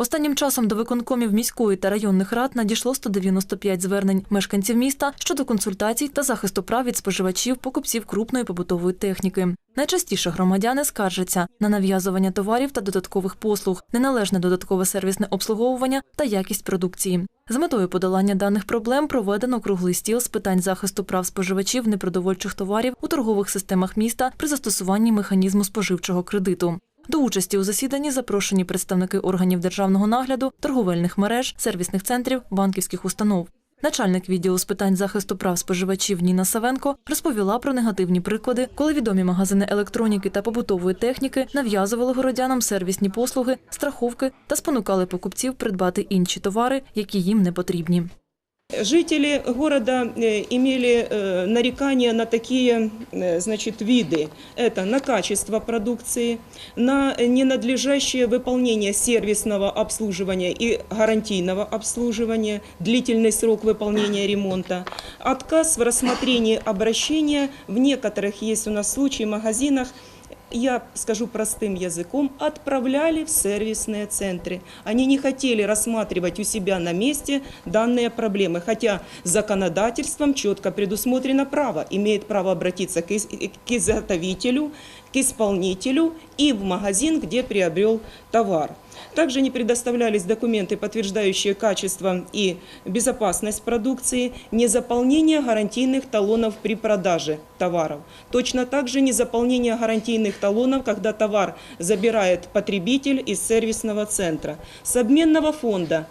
Останнім часом до виконкомів міської та районних рад надійшло 195 звернень мешканців міста щодо консультацій та захисту прав від споживачів, покупців крупної побутової техніки. Найчастіше громадяни скаржаться на нав'язування товарів та додаткових послуг, неналежне додаткове сервісне обслуговування та якість продукції. З метою подолання даних проблем проведено круглий стіл з питань захисту прав споживачів непродовольчих товарів у торгових системах міста при застосуванні механізму споживчого кредиту. До участі у засіданні запрошені представники органів державного нагляду, торговельних мереж, сервісних центрів, банківських установ. Начальник відділу з питань захисту прав споживачів Ніна Савенко розповіла про негативні приклади, коли відомі магазини електроніки та побутової техніки нав'язували городянам сервісні послуги, страховки та спонукали покупців придбати інші товари, які їм не потрібні. Жители города э, имели э, нарекания на такие э, значит, виды. Это на качество продукции, на ненадлежащее выполнение сервисного обслуживания и гарантийного обслуживания, длительный срок выполнения ремонта, отказ в рассмотрении обращения в некоторых есть у нас случаи в магазинах, я скажу простым языком, отправляли в сервисные центры. Они не хотели рассматривать у себя на месте данные проблемы, хотя законодательством четко предусмотрено право, имеет право обратиться к из- к изготовителю, к исполнителю и в магазин, где приобрел товар. Также не предоставлялись документы, подтверждающие качество и безопасность продукции, незаполнение гарантийных талонов при продаже товаров. Точно так же незаполнение гарантийных талонов, когда товар забирает потребитель из сервисного центра. С обменного фонда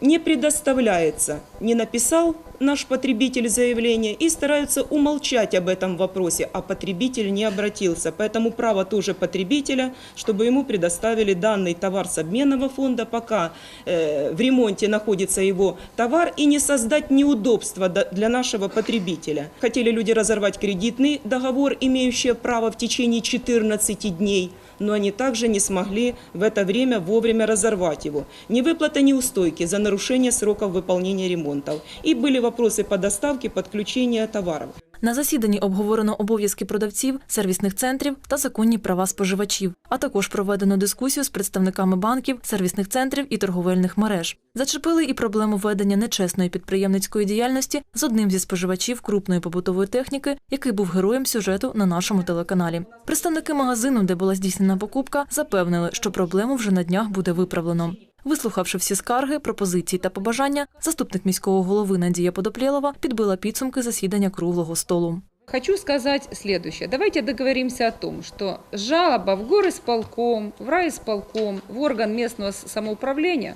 не предоставляется, не написал наш потребитель заявление и стараются умолчать об этом вопросе, а потребитель не обратился. Поэтому право тоже потребителя, чтобы ему предоставили данный товар с обменного фонда, пока э, в ремонте находится его товар, и не создать неудобства до- для нашего потребителя. Хотели люди разорвать кредитный договор, имеющий право в течение 14 дней, но они также не смогли в это время вовремя разорвать его. Ни выплата неустойки за нарушение сроков выполнения ремонтов. И были вопросы по доставке, подключения товаров. На засіданні обговорено обов'язки продавців, сервісних центрів та законні права споживачів, а також проведено дискусію з представниками банків, сервісних центрів і торговельних мереж. Зачепили і проблему ведення нечесної підприємницької діяльності з одним зі споживачів крупної побутової техніки, який був героєм сюжету на нашому телеканалі. Представники магазину, де була здійснена покупка, запевнили, що проблему вже на днях буде виправлено. Вислухавши всі скарги, пропозиції та побажання, заступник міського голови Надія Подоплєлова підбила підсумки засідання круглого столу. Хочу сказать следующее. Давайте договоримся о том, что жалоба в горисполком, в райисполком, в орган местного самоуправления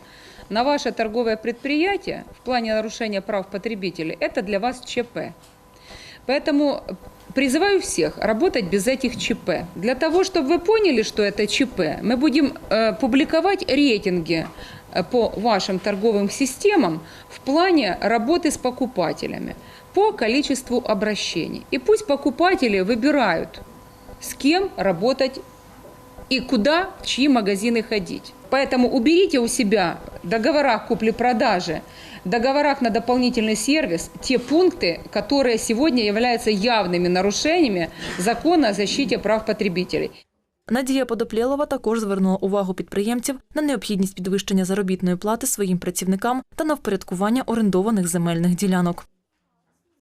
на ваше торговое предприятие в плане нарушения прав потребителей – это для вас ЧП. Поэтому призываю всех работать без этих ЧП. Для того, чтобы вы поняли, что это ЧП, мы будем э, публиковать рейтинги э, по вашим торговым системам в плане работы с покупателями по количеству обращений. И пусть покупатели выбирают, с кем работать и куда, в чьи магазины ходить. Поэтому уберите у себя договорах купли-продажи, в договорах на дополнительный сервис те пункты, которые сегодня являются явными нарушениями закона о защите прав потребителей. Надія Подоплєлова також звернула увагу підприємців на необхідність підвищення заробітної плати своїм працівникам та на впорядкування орендованих земельних ділянок.